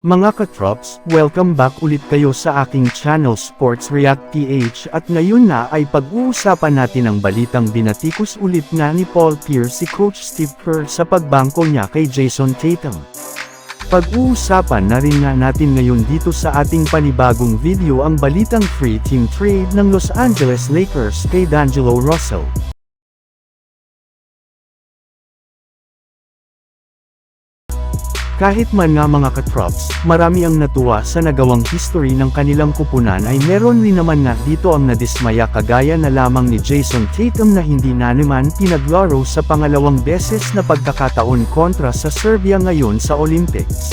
Mga katrops, welcome back ulit kayo sa aking channel Sports React PH at ngayon na ay pag-uusapan natin ang balitang binatikos ulit nga ni Paul Pierce si Coach Steve Kerr sa pagbangko niya kay Jason Tatum. Pag-uusapan na rin nga natin ngayon dito sa ating panibagong video ang balitang free team trade ng Los Angeles Lakers kay D'Angelo Russell. Kahit man nga mga katrops, marami ang natuwa sa nagawang history ng kanilang kupunan ay meron rin naman nga dito ang nadismaya kagaya na lamang ni Jason Tatum na hindi na naman pinaglaro sa pangalawang beses na pagkakataon kontra sa Serbia ngayon sa Olympics.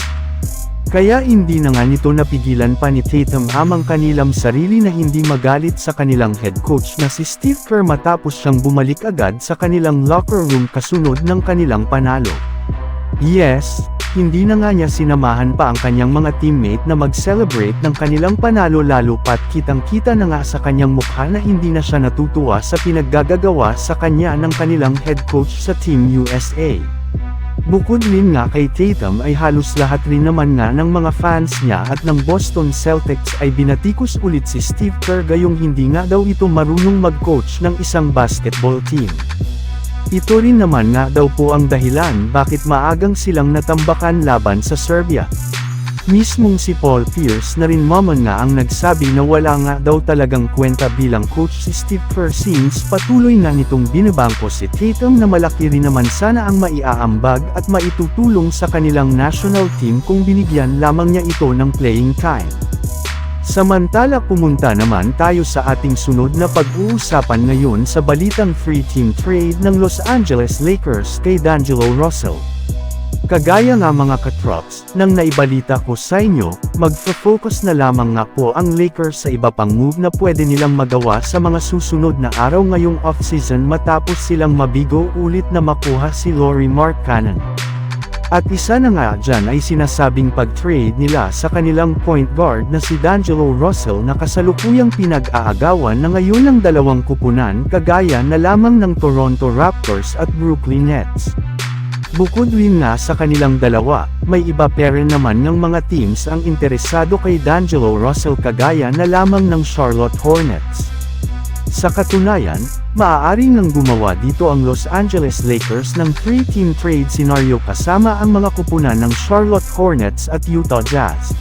Kaya hindi na nga nito napigilan pa ni Tatum hamang kanilang sarili na hindi magalit sa kanilang head coach na si Steve Kerr matapos siyang bumalik agad sa kanilang locker room kasunod ng kanilang panalo. Yes, hindi na nga niya sinamahan pa ang kanyang mga teammate na mag-celebrate ng kanilang panalo lalo pat kitang-kita na nga sa kanyang mukha na hindi na siya natutuwa sa pinaggagagawa sa kanya ng kanilang head coach sa Team USA. Bukod rin nga kay Tatum ay halos lahat rin naman nga ng mga fans niya at ng Boston Celtics ay binatikos ulit si Steve Kerr gayong hindi nga daw ito marunong mag-coach ng isang basketball team. Ito rin naman nga daw po ang dahilan bakit maagang silang natambakan laban sa Serbia. Mismong si Paul Pierce na rin maman nga ang nagsabi na wala nga daw talagang kwenta bilang coach si Steve Kerr since patuloy nga nitong binabangko si Tatum na malaki rin naman sana ang maiaambag at maitutulong sa kanilang national team kung binigyan lamang niya ito ng playing time. Samantala pumunta naman tayo sa ating sunod na pag-uusapan ngayon sa balitang free team trade ng Los Angeles Lakers kay D'Angelo Russell. Kagaya nga mga katrops, nang naibalita ko sa inyo, magfo-focus na lamang nga po ang Lakers sa iba pang move na pwede nilang magawa sa mga susunod na araw ngayong off-season matapos silang mabigo ulit na makuha si Laurie Markkanen. At isa na nga dyan ay sinasabing pag-trade nila sa kanilang point guard na si D'Angelo Russell na kasalukuyang pinag-aagawan na ngayon ng dalawang kupunan kagaya na lamang ng Toronto Raptors at Brooklyn Nets. Bukod rin nga sa kanilang dalawa, may iba pa rin naman ng mga teams ang interesado kay D'Angelo Russell kagaya na lamang ng Charlotte Hornets. Sa katunayan, maaari nang gumawa dito ang Los Angeles Lakers ng three-team trade scenario kasama ang mga kupunan ng Charlotte Hornets at Utah Jazz.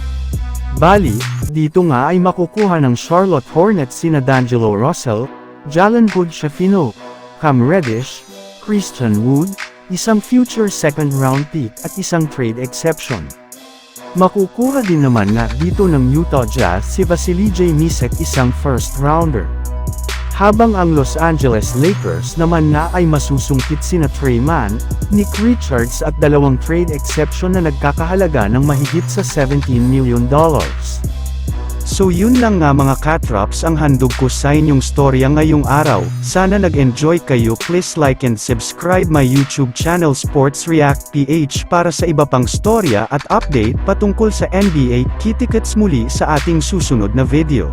Bali, dito nga ay makukuha ng Charlotte Hornets sina D'Angelo Russell, Jalen Hood Shafino, Cam Reddish, Christian Wood, isang future second round pick at isang trade exception. Makukuha din naman nga dito ng Utah Jazz si Vasily J. Misek isang first rounder. Habang ang Los Angeles Lakers naman nga ay masusungkit sina Trey Mann, Nick Richards at dalawang trade exception na nagkakahalaga ng mahigit sa 17 million dollars. So yun lang nga mga katrops ang handog ko sa inyong storya ngayong araw. Sana nag-enjoy kayo please like and subscribe my YouTube channel Sports React PH para sa iba pang storya at update patungkol sa NBA. Kitikets muli sa ating susunod na video.